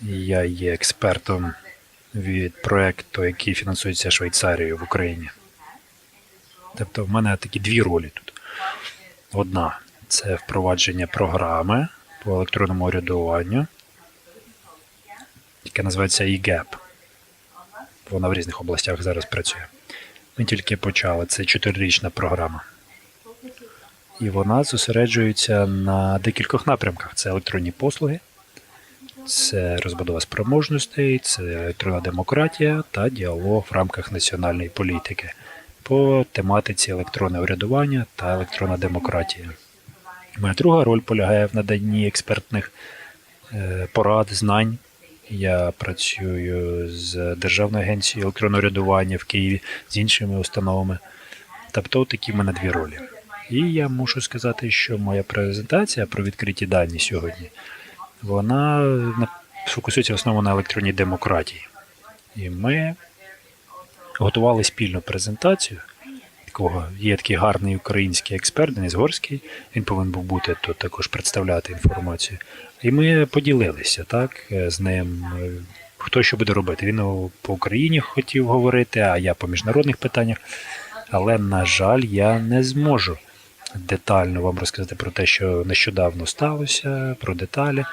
Я є експертом від проекту, який фінансується Швейцарією в Україні. Тобто в мене такі дві ролі тут. Одна це впровадження програми по електронному урядуванню, яка називається eGAP. Вона в різних областях зараз працює. Ми тільки почали. Це чотирирічна програма. І вона зосереджується на декількох напрямках: це електронні послуги, це розбудова спроможностей, це електронна демократія та діалог в рамках національної політики по тематиці електронне урядування та електронна демократія. Моя друга роль полягає в наданні експертних е, порад, знань. Я працюю з Державною агенцією електронного урядування в Києві з іншими установами. Тобто такі в мене дві ролі. І я мушу сказати, що моя презентація про відкриті дані сьогодні, вона на- фокусується в основному на електронній демократії. І ми готували спільну презентацію. Такого є такий гарний український експерт Денис Горський. Він повинен був бути тут також представляти інформацію. І ми поділилися так е, з ним. е, Хто що буде робити? Він по Україні хотів говорити, а я по міжнародних питаннях. Але, на жаль, я не зможу детально вам розказати про те, що нещодавно сталося, про деталі.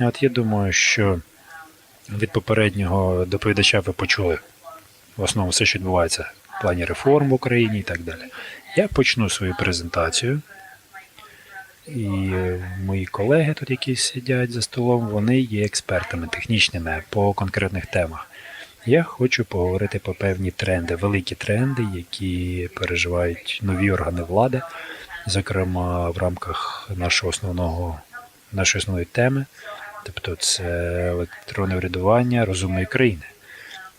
От я думаю, що від попереднього доповідача ви почули в основному все, що відбувається в плані реформ в Україні і так далі. Я почну свою презентацію. І мої колеги тут, які сидять за столом, вони є експертами технічними по конкретних темах. Я хочу поговорити про певні тренди, великі тренди, які переживають нові органи влади, зокрема в рамках нашого основного, нашої основної теми, тобто це електронне врядування розумної країни.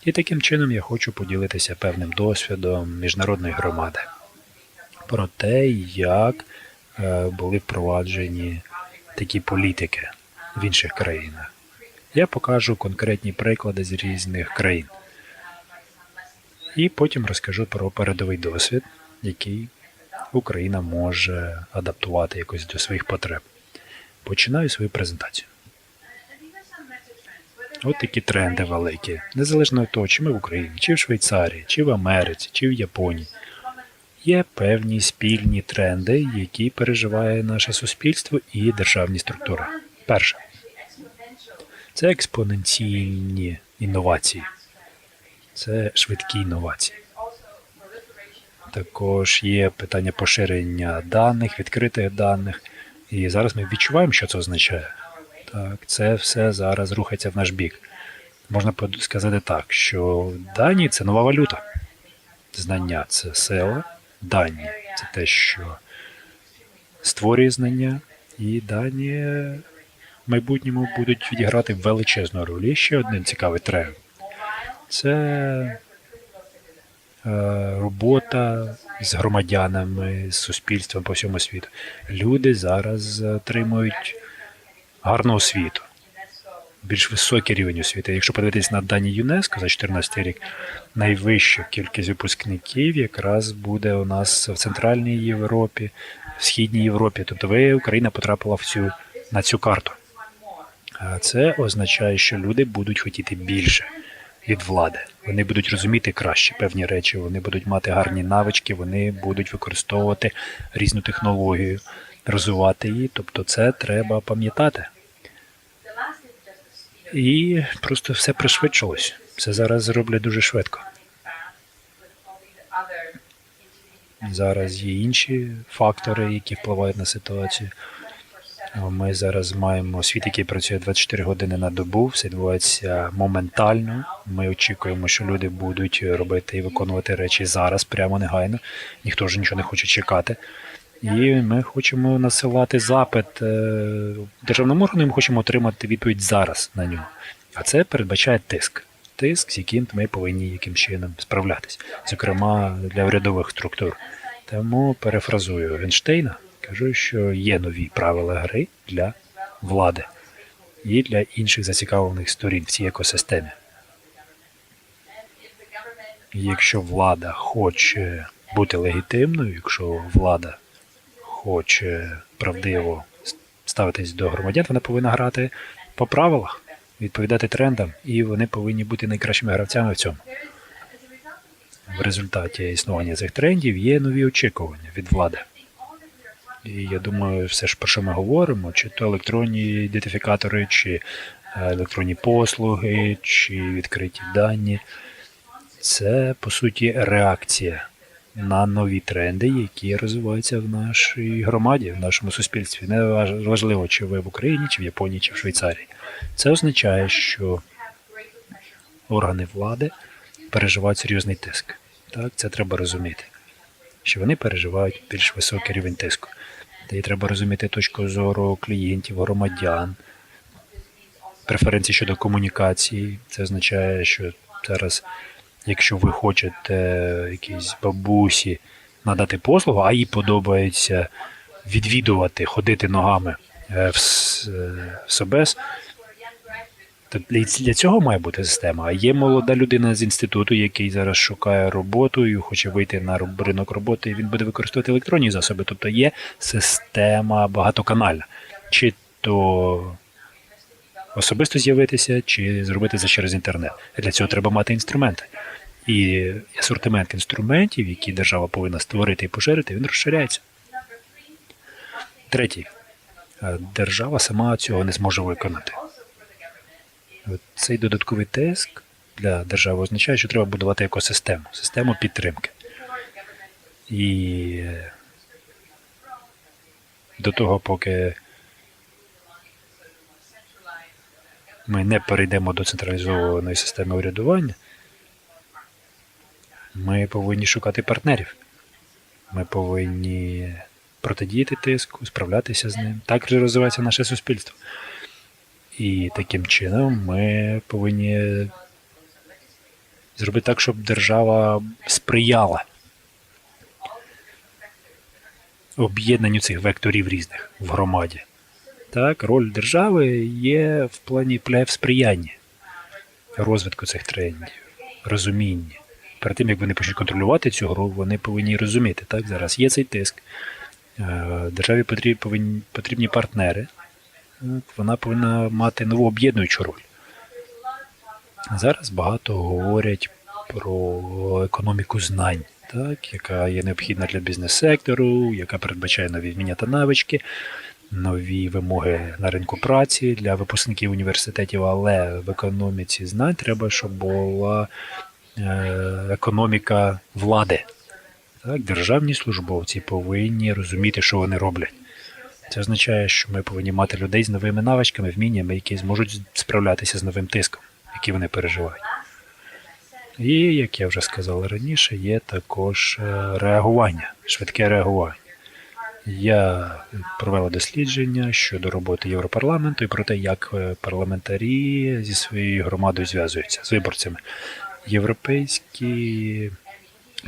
І таким чином я хочу поділитися певним досвідом міжнародної громади про те, як е, були впроваджені такі політики в інших країнах. Я покажу конкретні приклади з різних країн. І потім розкажу про передовий досвід, який Україна може адаптувати якось до своїх потреб. Починаю свою презентацію. От такі тренди великі, незалежно від того, чи ми в Україні, чи в Швейцарії, чи в Америці, чи в Японії. Є певні спільні тренди, які переживає наше суспільство і державні структури. Перше це експоненційні інновації, це швидкі інновації. Також є питання поширення даних, відкритих даних. І зараз ми відчуваємо, що це означає. Так, це все зараз рухається в наш бік. Можна сказати так, що дані це нова валюта. Знання це сила, дані це те, що створює знання, і дані в майбутньому будуть відіграти величезну роль. І ще один цікавий тренд це робота з громадянами, з суспільством по всьому світу. Люди зараз отримують гарну освіту, більш високий рівень освіти. Якщо подивитись на дані ЮНЕСКО за 2014 рік, найвища кількість випускників якраз буде у нас в Центральній Європі, в Східній Європі. Тобто ви, Україна потрапила в цю, на цю карту. А це означає, що люди будуть хотіти більше від влади. Вони будуть розуміти краще певні речі, вони будуть мати гарні навички, вони будуть використовувати різну технологію, розвивати її. Тобто, це треба пам'ятати. І просто все пришвидшилось. Все зараз зроблять дуже швидко. Зараз є інші фактори, які впливають на ситуацію. Ми зараз маємо світ, який працює 24 години на добу, все відбувається моментально. Ми очікуємо, що люди будуть робити і виконувати речі зараз, прямо негайно. Ніхто ж нічого не хоче чекати. І ми хочемо насилати запит е, державному органу, і ми хочемо отримати відповідь зараз на нього. А це передбачає тиск. Тиск, з яким ми повинні яким чином справлятись, зокрема для урядових структур. Тому перефразую Генштейна, кажу, що є нові правила гри для влади і для інших зацікавлених сторін в цій екосистемі. Якщо влада хоче бути легітимною, якщо влада хоче правдиво ставитись до громадян, вона повинна грати по правилах. відповідати трендам, і вони повинні бути найкращими гравцями в цьому. В результаті існування цих трендів є нові очікування від влади. І я думаю, все ж про що ми говоримо, чи то електронні ідентифікатори, чи е, електронні послуги, чи відкриті дані. Це по суті реакція на нові тренди, які розвиваються в нашій громаді, в нашому суспільстві. Не важ- важливо, чи ви в Україні, чи в Японії, чи в Швейцарії. Це означає, що органи влади переживають серйозний тиск. Так, це треба розуміти. Що вони переживають більш високий рівень тиску. Та й треба розуміти точку зору клієнтів, громадян, преференції щодо комунікації. Це означає, що зараз, якщо ви хочете якійсь бабусі надати послугу, а їй подобається відвідувати, ходити ногами е, в, е, Собес, то для, для цього має бути система. А є молода людина з інституту, який зараз шукає роботу і хоче вийти на ринок роботи, і він буде використовувати електронні засоби. Тобто є система багатоканальна. Чи то особисто з'явитися, чи зробити це через інтернет. Для цього треба мати інструменти. І асортимент інструментів, які держава повинна створити і поширити, він розширяється. Третій. Е, Держава сама цього не зможе виконати. Цей додатковий тиск для держави означає, що треба будувати екосистему, систему підтримки. І е, до того, поки ми не перейдемо до централізованої системи урядування, ми повинні шукати партнерів. Ми повинні протидіяти тиску, справлятися з ним. Так розвивається наше суспільство. І таким чином ми повинні зробити так, щоб держава сприяла об'єднанню цих векторів різних в громаді. Так, роль держави є в плані в розвитку цих трендів, розумінні. Перед тим, як вони почнуть контролювати цю гру, вони повинні розуміти, так, зараз є цей тиск. Е, Державі потрібні партнери. Вона повинна мати нову об'єднуючу роль. Зараз багато говорять про економіку знань, так, яка є необхідна для бізнес-сектору, яка передбачає нові вміння та навички, нові вимоги на ринку праці для випускників університетів, але в економіці знань треба, щоб була е, економіка влади. Так, державні службовці повинні розуміти, що вони роблять. Це означає, що ми повинні мати людей з новими навичками, вміннями, які зможуть справлятися з новим тиском, який вони переживають. І, як я вже сказав раніше, є також е, реагування, швидке реагування. Я провела дослідження щодо роботи Європарламенту і про те, як е, парламентарі зі своєю громадою зв'язуються з виборцями. Європейські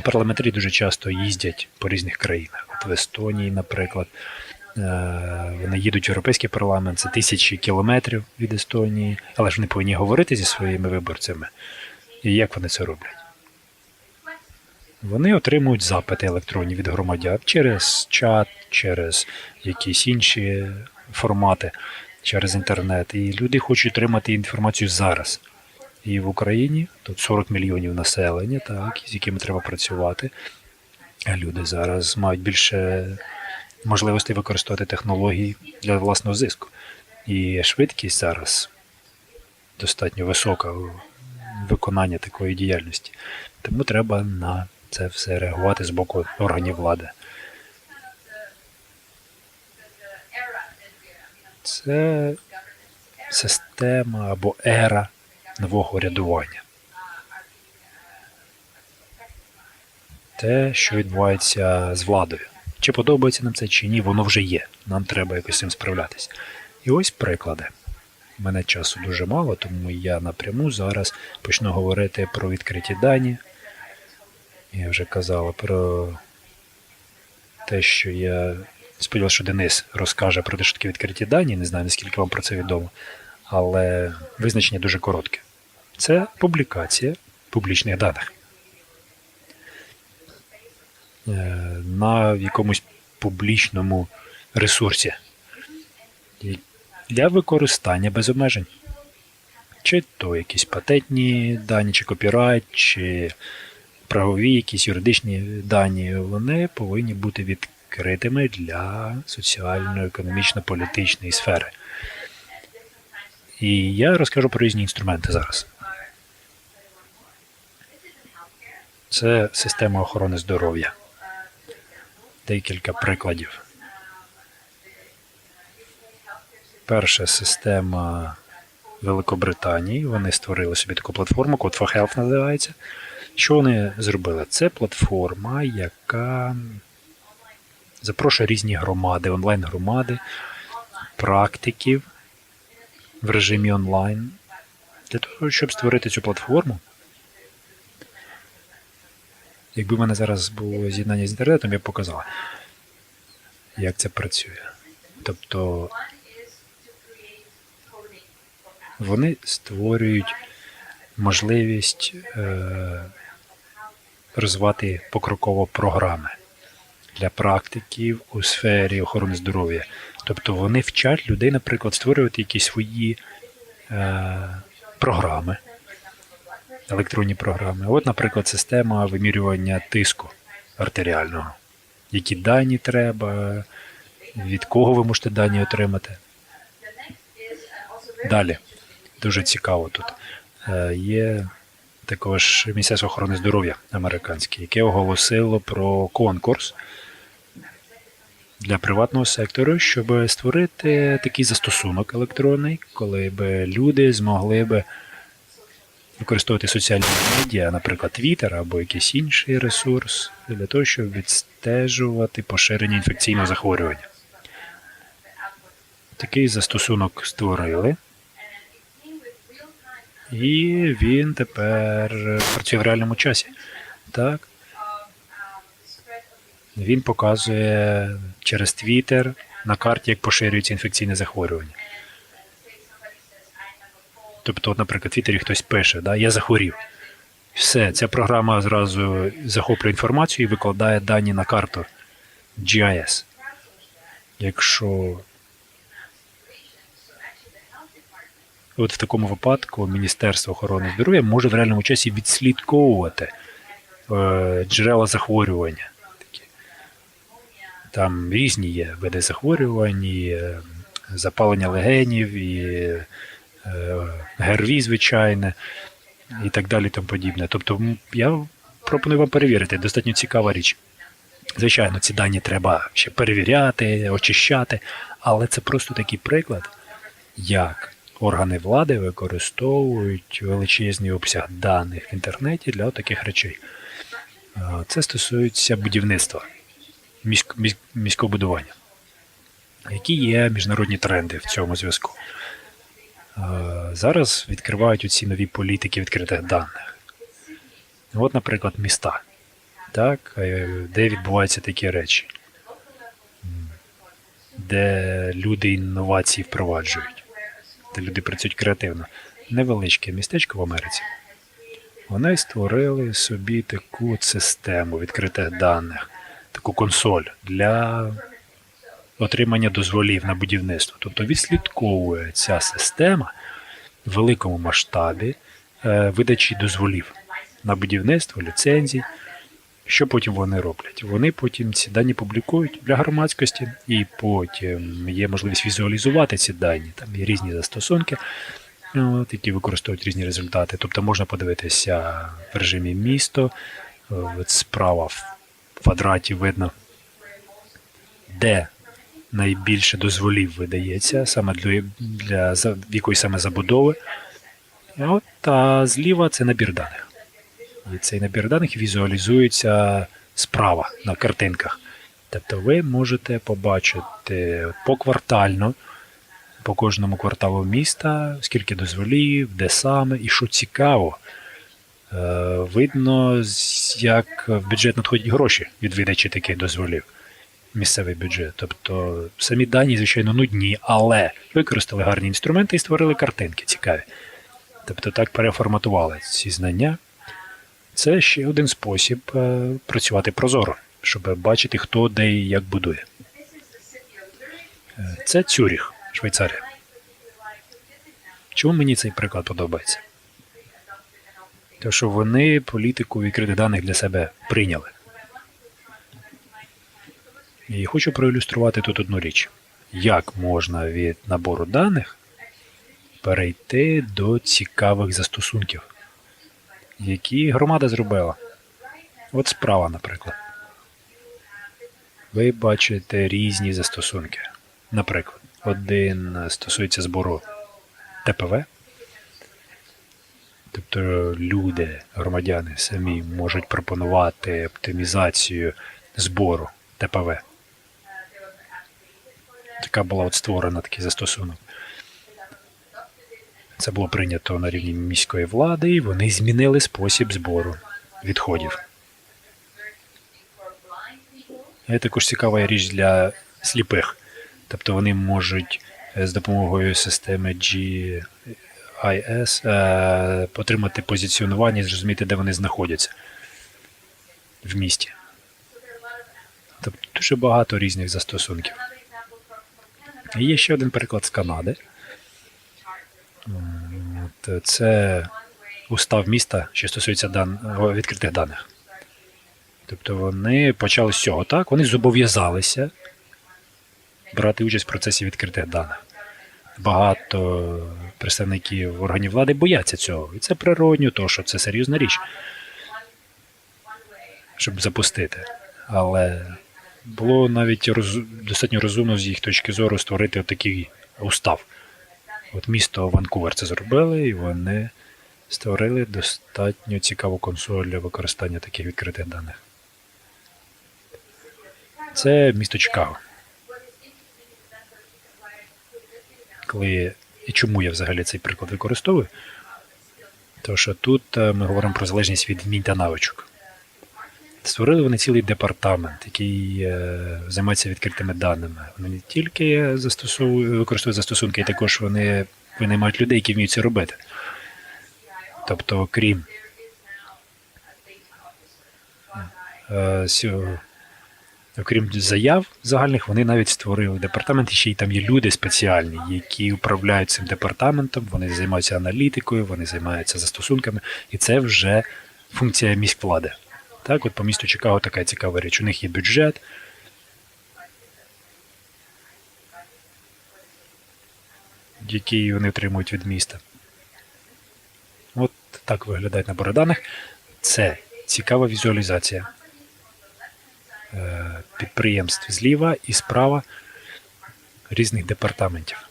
парламентарі дуже часто їздять по різних країнах. От в Естонії, наприклад, вони їдуть в європейський парламент, це тисячі кілометрів від Естонії, але ж вони повинні говорити зі своїми виборцями. І як вони це роблять? Вони отримують запити електронні від громадян через чат, через якісь інші формати, через інтернет. І люди хочуть отримати інформацію зараз. І в Україні тут 40 мільйонів населення, так, з якими треба працювати. Люди зараз мають більше можливостей використовувати технології для власного зиску. І швидкість зараз достатньо висока у виконання такої діяльності. Тому треба на це все реагувати з боку органів влади. Це система або ера нового рядування. Те, що відбувається з владою. Чи подобається нам це, чи ні, воно вже є. Нам треба якось цим справлятися. І ось приклади. У мене часу дуже мало, тому я напряму зараз почну говорити про відкриті дані. Я вже казала про те, що я сподівався, що Денис розкаже про те, що таке відкриті дані. Не знаю, наскільки вам про це відомо, але визначення дуже коротке. Це публікація публічних даних на якомусь публічному ресурсі для використання без обмежень. Чи то якісь патентні дані, чи копірайт, чи правові якісь юридичні дані, вони повинні бути відкритими для соціально-економічно-політичної сфери. І я розкажу про різні інструменти зараз. Це система охорони здоров'я. Декілька прикладів. Перша система Великобританії. Вони створили собі таку платформу, Code for Health називається. Що вони зробили? Це платформа, яка запрошує різні громади, онлайн-громади, практиків в режимі онлайн. Для того, щоб створити цю платформу. Якби в мене зараз було з'єднання з інтернетом, я б показала, як це працює. Тобто вони створюють можливість е, розвивати покроково програми для практиків у сфері охорони здоров'я. Тобто вони вчать людей, наприклад, створювати якісь свої е, програми, електронні програми. От, наприклад, система вимірювання тиску артеріального. Які дані треба, від кого ви можете дані отримати. Далі. Дуже цікаво тут. Е, Є також Міністерство охорони здоров'я американське, яке оголосило про конкурс для приватного сектору, щоб створити такий застосунок електронний, коли б люди змогли б використовувати соціальні медіа, наприклад, Twitter або якийсь інший ресурс, для того, щоб відстежувати поширення інфекційного захворювання. Такий застосунок створили. І він тепер працює в реальному часі. Так. Він показує через Twitter на карті, як поширюється інфекційне захворювання. Тобто, наприклад, в Твіттері хтось пише, да, я захворів. Все, ця програма зразу захоплює інформацію і викладає дані на карту GIS. Якщо От в такому випадку Міністерство охорони здоров'я може в реальному часі відслідковувати е, джерела захворювання. Такі. Там різні є види захворювань, і е, запалення легенів, і ГРВІ, звичайне, і так далі, тому подібне. Тобто, я пропоную вам перевірити, достатньо цікава річ. Звичайно, ці дані треба ще перевіряти, очищати, але це просто такий приклад, як органи влади використовують величезний обсяг даних в інтернеті для таких речей. Е, Це стосується будівництва, міськ- міськ- міського будування. Які є міжнародні тренди в цьому зв'язку? Е, Зараз відкривають оці нові політики відкритих даних. От, наприклад, міста, так, е, де відбуваються такі речі, де люди інновації впроваджують де люди працюють креативно. Невеличке містечко в Америці. Вони створили собі таку систему відкритих даних, таку консоль для отримання дозволів на будівництво. Тобто відслідковує ця система в великому масштабі е, видачі дозволів на будівництво, ліцензій. Що потім вони роблять? Вони потім ці дані публікують для громадськості, і потім є можливість візуалізувати ці дані. Там є різні застосунки, от, які використовують різні результати. Тобто можна подивитися в режимі місто, е, справа в квадраті видно, де найбільше дозволів видається саме для, для якої саме забудови. От, а зліва це набір даних. І цей набір даних візуалізується справа на картинках. Тобто ви можете побачити поквартально по кожному кварталу міста, скільки дозволів, де саме, і що цікаво, е, видно, як в бюджет надходять гроші від видачі таких дозволів. Місцевий бюджет. Тобто самі дані, звичайно, нудні, але використали гарні інструменти і створили картинки цікаві. Тобто так переформатували ці знання. Це ще один спосіб е, працювати прозоро, щоб бачити, хто де і як будує. Е, Це Цюріх, Швейцарія. Чому мені цей приклад подобається? Тому що вони політику відкритих даних для себе прийняли. І хочу проілюструвати тут одну річ. Як можна від набору даних перейти до цікавих застосунків, які громада зробила? От справа, наприклад. Ви бачите різні застосунки. Наприклад, один стосується збору ТПВ. Тобто люди, громадяни самі можуть пропонувати оптимізацію збору ТПВ. Така була от створена такий застосунок. Це було прийнято на рівні міської влади, і вони змінили спосіб збору відходів. Є також цікава річ для сліпих. Тобто вони можуть е, з допомогою системи GIS е, отримати позиціонування і зрозуміти, де вони знаходяться в місті. Тобто дуже багато різних застосунків. І є ще один приклад з Канади. Це устав міста, що стосується дан... відкритих даних. Тобто вони почали з цього, так? Вони зобов'язалися брати участь в процесі відкритих даних. Багато представників органів влади бояться цього. І це природньо, тому що це серйозна річ, щоб запустити. Але було навіть роз... достатньо розумно з їх точки зору створити такий устав. От місто Ванкувер це зробили, і вони створили достатньо цікаву консоль для використання таких відкритих даних. Це місто Чикаго. Коли і чому я взагалі цей приклад використовую? Тому що тут е, ми говоримо про залежність від вмінь та навичок. Створили вони цілий департамент, який е, займається відкритими даними. Вони не тільки застосовують, використовують застосунки, і також вони винаймають людей, які вміють це робити. Тобто, крім е, окрім заяв загальних, вони навіть створили департамент, і ще й там є люди спеціальні, які управляють цим департаментом, вони займаються аналітикою, вони займаються застосунками, і це вже функція міськвлади. Так, от по місту Чикаго така цікава річ. У них є бюджет. Який вони отримують від міста. От так виглядають набори даних. Це цікава візуалізація е, підприємств зліва і справа різних департаментів.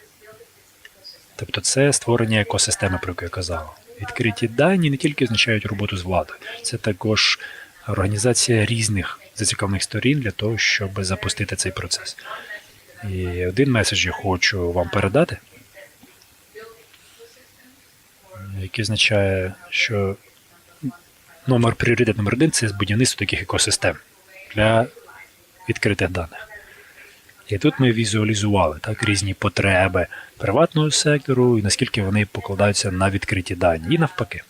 Тобто це створення екосистеми, про яку я казав. Відкриті дані не тільки означають роботу з владою, це також організація різних зацікавлених сторін для того, щоб запустити цей процес. І один меседж я хочу вам передати, який означає, що номер пріоритет номер один це будівництво таких екосистем для відкритих даних. І тут ми візуалізували так, різні потреби приватного сектору і наскільки вони покладаються на відкриті дані. І навпаки,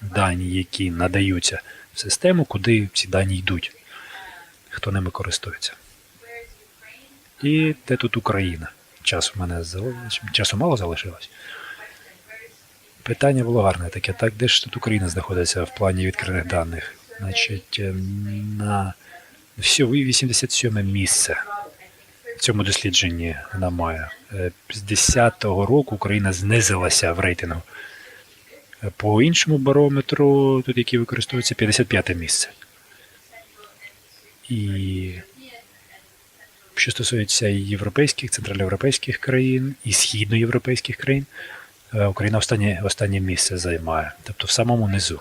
дані, які надаються в систему, куди ці дані йдуть, хто ними користується. І де тут Україна? Часу в мене зал- часу мало залишилось. Питання було гарне таке. Так, де ж тут Україна знаходиться в плані відкритих даних? Значить, е, на всього 87 місце в цьому дослідженні вона має. Е, З 10-го року Україна знизилася в рейтингу. По іншому барометру, тут який використовується 55 місце. І що стосується і європейських, центральноєвропейських країн, і східноєвропейських країн, е, Україна останнє, останнє місце займає, тобто в самому низу.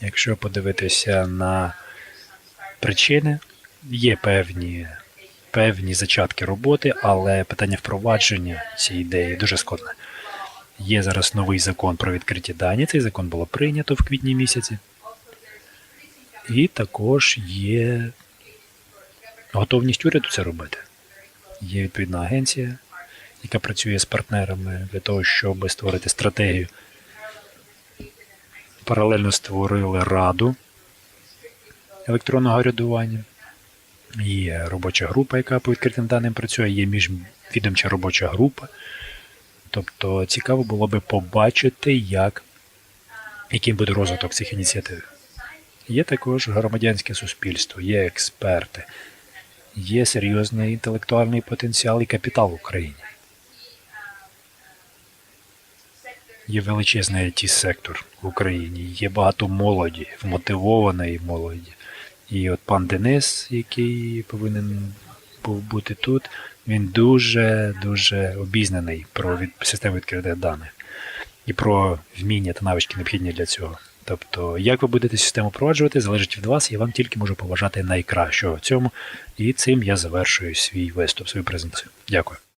Якщо подивитися на причини, є певні, певні зачатки роботи, але питання впровадження цієї ідеї дуже складне. Є зараз новий закон про відкриті дані. Цей закон було прийнято в квітні місяці. І також є готовність уряду це робити. Є відповідна агенція, яка працює з партнерами для того, щоб створити стратегію. Паралельно створили раду електронного рядування. Є робоча група, яка по відкритим даним працює, є міжвідомча робоча група. Тобто цікаво було би побачити, як, яким буде розвиток цих ініціатив. Є також громадянське суспільство, є експерти, є серйозний інтелектуальний потенціал і капітал в Україні. Є величезний it сектор в Україні, є багато молоді, вмотивованої молоді. І от пан Денис, який повинен був бути тут, він дуже дуже обізнаний про від, систему відкритих даних і про вміння та навички необхідні для цього. Тобто, як ви будете систему впроваджувати, залежить від вас, я вам тільки можу побажати найкращого в цьому. І цим я завершую свій виступ, свою презентацію. Дякую.